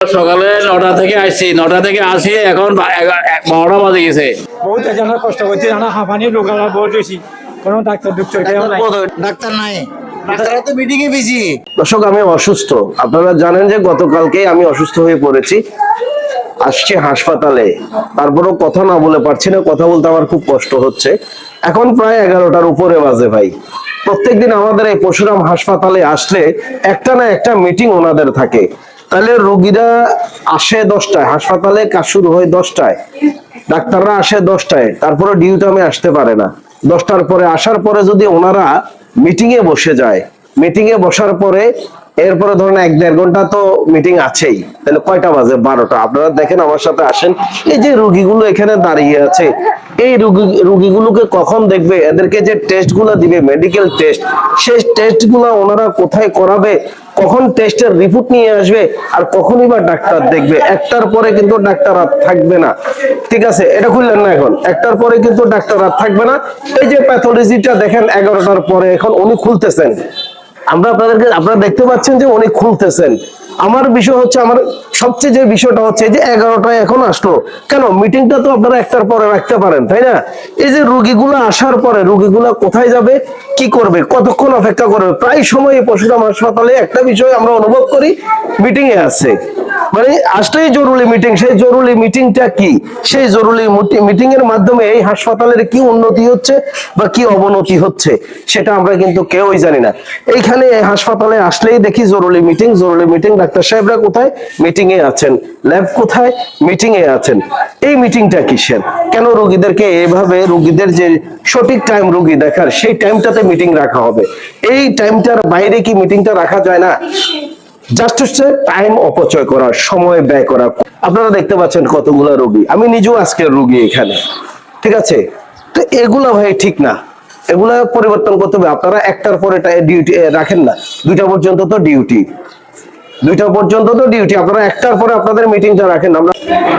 সকালে নটা থেকে আসছি। নটা থেকে আসি এখন বারোটা বাজে গেছে। বহুত কষ্ট করছে জানা হাঁপানি লোকালা বহুত বেশি কোনো ডাক্তার ডুক্তার ডাক্তার নাই। ডাক্তাররা তো মিটিং এ বিজি দর্শক আমি অসুস্থ। আপনারা জানেন যে গতকালকে আমি অসুস্থ হয়ে পড়েছি। আসছি হাসপাতালে। তারপরেও কথা না বলে পারছি না। কথা বলতে আমার খুব কষ্ট হচ্ছে। এখন প্রায় এগারোটার উপরে বাজে ভাই। প্রত্যেকদিন আমাদের এই পশুরাম হাসপাতালে আসলে একটা না একটা মিটিং ওনাদের থাকে। তাহলে রোগীরা আসে দশটায়, হাসপাতালে কাজ শুরু হয় দশটায়। ডাক্তাররা আসে দশটায়, তারপরে ডিউটামে আসতে পারে না। দশটার পরে আসার পরে যদি ওনারা মিটিংয়ে বসে যায় মিটিংয়ে বসার পরে এরপরে ধরেন এক দেড় ঘণ্টা তো মিটিং আছেই। তাহলে কয়টা বাজে? বারোটা। আপনারা দেখেন, আমার সাথে আসেন। এই যে রুগীগুলো এখানে দাঁড়িয়ে আছে, এই রুগী, রুগীগুলোকে কখন দেখবে? এদেরকে যে টেস্টগুলো দিবে মেডিকেল টেস্ট সেই টেস্টগুলো ওনারা কোথায় করাবে? কখন টেস্টের রিপোর্ট নিয়ে আসবে? আর কখনই বা ডাক্তার দেখবে? একটার পরে কিন্তু ডাক্তার আর থাকবে না। ঠিক আছে? এটা খুললেন না এখন? একটার পরে কিন্তু ডাক্তার আর থাকবে না। এই যে প্যাথোলজিটা দেখেন, এগারোটার পরে এখন উনি খুলতেছেন। আমরা আপনাদেরকে, আপনারা দেখতে পাচ্ছেন যে উনি খুলতেছেন। আমার বিষয় হচ্ছে, আমার সবচেয়ে যে বিষয়টা হচ্ছে যে এগারোটায় এখন আসলো। কেন? মিটিংটা তো আপনারা একটার পরে রাখতে পারেন, তাই না? এই যে রুগীগুলো আসার পরে, রুগীগুলো কোথায় যাবে, কি করবে, কতক্ষণ অপেক্ষা করবে, প্রায় সময় পশুরাম হাসপাতালে একটা বিষয় আমরা অনুভব করি মিটিংয়ে আছে। মানে আসলেই জরুরি মিটিং সেই জরুরি মিটিংটা কি? সেই জরুরি মিটিং এর মাধ্যমে এই হাসপাতালের কি উন্নতি হচ্ছে বা কি অবনতি হচ্ছে, সেটা আমরা কিন্তু কেউই জানি না। এইখানে হাসপাতালে আসলেই দেখি জরুরি মিটিং জরুরি মিটিং ডাক্তার সাহেবরা কোথায়? মিটিং এ আছেন। ল্যাব কোথায়? মিটিং এ আছেন। এই মিটিংটা কিসের? কেন রোগীদেরকে এভাবে, রোগীদের যে সঠিক টাইম রোগী দেখার, সেই টাইমটাতে মিটিং রাখা হবে? এই টাইমটার বাইরে কি মিটিংটা রাখা যায় না? জাস্ট হচ্ছে টাইম অপচয় করা সময় ব্যয় করা আপনারা দেখতে পাচ্ছেন কতগুলা রোগী। আমি নিজেও আজকে রোগী এখানে। ঠিক আছে? তো এগুলা ভাই ঠিক না। এগুলা পরিবর্তন করতে হবে। আপনারা একটার পরে ডিউটি রাখেন না। দুইটা পর্যন্ত তো ডিউটি দুইটা পর্যন্ত তো ডিউটি আপনারা একটার পরে আপনাদের মিটিংটা রাখেন। আমরা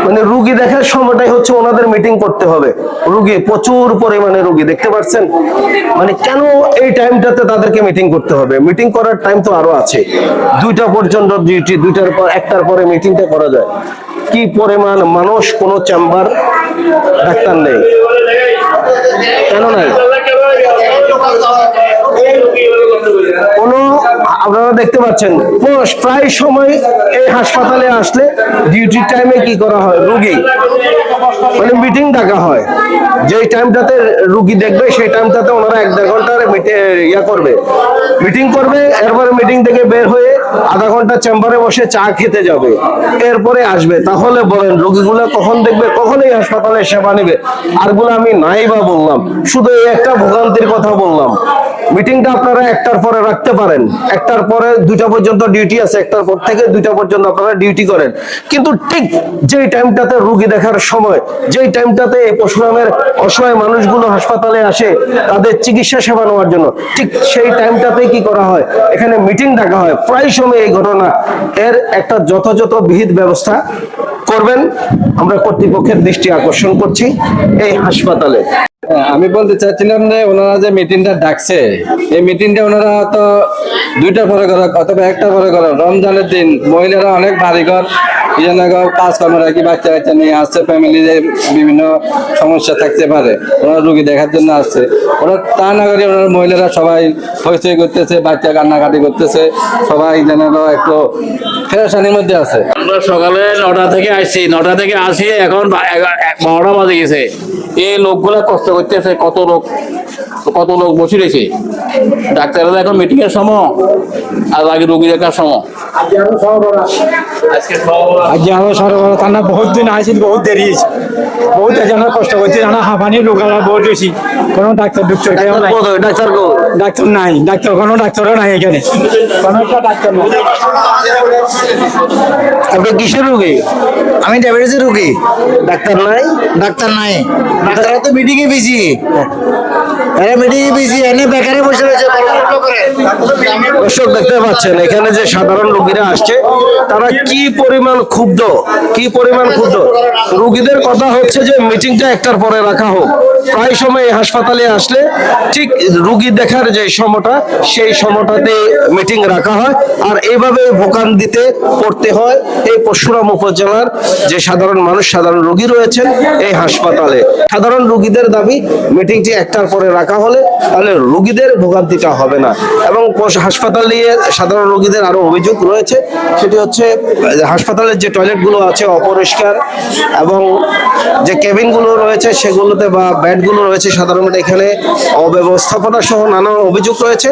মানে রুগী দেখার সময়টাই হচ্ছে ওনাদের মিটিং করতে হবে। রুগী, প্রচুর পরিমাণে রুগী, দেখতে পাচ্ছেন? মানে কেন এই টাইমটাতে তাদেরকে মিটিং করতে হবে? মিটিং করার টাইম তো আরও আছে। দুইটা পর্যন্ত ডিউটি দুইটার পর একটার পরে মিটিংটা করা যায়। কি পরিমাণ মানুষ, কোনো চেম্বার ডাক্তার নেই। কেন নাই? কোনো আপনারা দেখতে পাচ্ছেন প্রায় সময় এই হাসপাতালে আসলে ডিউটি টাইমে কি করা হয়? রুগী। মানে মিটিং ডাকা হয়। যে টাইমটাতে রুগী দেখবে, সেই টাইমটাতে ওনারা এক দেড় ঘণ্টার ইয়া করবে। মিটিং করবে, এরপরে মিটিং থেকে বের হয়ে আধা ঘণ্টা চেম্বারে বসে চা খেতে যাবে। এরপরে আসবে। তাহলে বলেন, রোগীগুলো কখন দেখবে, কখন এই হাসপাতালে সেবা নেবে? আর আরগুলো আমি নাই বা বললাম। শুধু এই একটা ভোগান্তির কথা বললাম। মিটিংটা আপনারা একটার পরে রাখতে পারেন। একটার পরে দুইটা পর্যন্ত ডিউটি আছে, একটার পর থেকে দুইটা পর্যন্ত আপনারা ডিউটি করেন। কিন্তু ঠিক যেই টাইমটাতে রুগী দেখার সময়, যেই টাইমটাতে এই পশুরামের অসহায় মানুষগুলো হাসপাতালে আসে, তাদের চিকিৎসা সেবা নেওয়ার জন্য, ঠিক সেই টাইমটাতে কি করা হয়? এখানে মিটিং ডাকা হয়। প্রায় সময় এই ঘটনা। এর একটা যথাযথ বিহিত ব্যবস্থা করবেন। আমরা কর্তৃপক্ষের দৃষ্টি আকর্ষণ করছি এই হাসপাতালে। আমি বলতে চাচ্ছিলাম যে ওনারা যে মিটিংটা ডাকছে এই মিটিংটা ওনারা তো দুইটা পরে করা, অথবা একটা পরে করা। রমজানের দিন মহিলারা অনেক ভারী ঘর এই জন্য কাজ কর্ম রাখি বাচ্চা বাচ্চা নিয়ে আসছে ফ্যামিলিতে বিভিন্ন সমস্যা থাকতে পারে। ওনারা রুগী দেখার জন্য আসছে। ওরা তা না করে ওনার মহিলারা সবাই হইচই করতেছে, বাচ্চা কান্নাকাটি করতেছে, সবাই যেন একটু ফেরাসানির মধ্যে আছে। আমরা সকালে নটা থেকে আসছি, নটা থেকে আসি, এখন বারোটা বাজে গেছে। এই লোকগুলা কষ্ট করতেছে, কত লোক? কত লোক বসে রয়েছে ডাক্তাররা এখন মিটিং এর সময় আর আগে রোগী দেখার সময়। আজকে আজ আমার সরবরাহ তার না বহুত দিন আইসি বহুত দেরি হয়েছে। বহুত জানা কষ্ট করছে জানা হাঁপানি লোকালা বহুত বেশি কোনো ডাক্তার ডুক্তার ডাক্তার ডাক্তার নাই ডাক্তার কোনো ডাক্তারও নাই এখানে। কোনো ডাক্তার নাই। আপনি কিসের রোগী? আমি ডায়াবেটিসের রোগী। ডাক্তার নাই? ডাক্তার নাই ডাক্তাররা তো মিটিং এ দর্শক, দেখতে পাচ্ছেন, এখানে যে সাধারণ রোগীরা আসছে, তারা কি পরিমাণ ক্ষুব্ধ? কি পরিমাণ ক্ষুব্ধ? রোগীদের কথা হচ্ছে যে মিটিংটা একটার পরে রাখা হোক। প্রায় সময় হাসপাতালে আসলে ঠিক রুগী দেখার যে সময়টা, সেই সময়টাতে মিটিং রাখা হয়। আর এইভাবে ভোগান্তিতে পড়তে হয় এই পরশুরাম উপজেলার যে সাধারণ মানুষ, সাধারণ রোগী রয়েছেন এই হাসপাতালে। সাধারণ রোগীদের দাবি মিটিংটি একটার পরে রাখা হলে তাহলে রোগীদের ভোগান্তিটা হবে না। এবং হাসপাতাল নিয়ে সাধারণ রোগীদের আরও অভিযোগ রয়েছে, সেটি হচ্ছে, হাসপাতালের যে টয়লেটগুলো আছে অপরিষ্কার এবং যে কেবিনগুলো রয়েছে সেগুলোতে বা বেডগুলো রয়েছে সাধারণত এখানে অব্যবস্থাপনা সহ নানা অভিযোগ রয়েছে।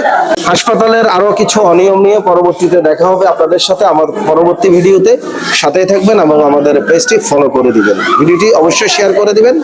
হাসপাতালের আরও কিছু অনিয়ম নিয়ে পরবর্তীতে দেখা হবে আপনাদের সাথে আমার পরবর্তী ভিডিওতে। সাথেই থাকবেন এবং আমাদের পেজটি ফলো করে দিবেন। ভিডিওটি অবশ্যই শেয়ার করে দিবেন।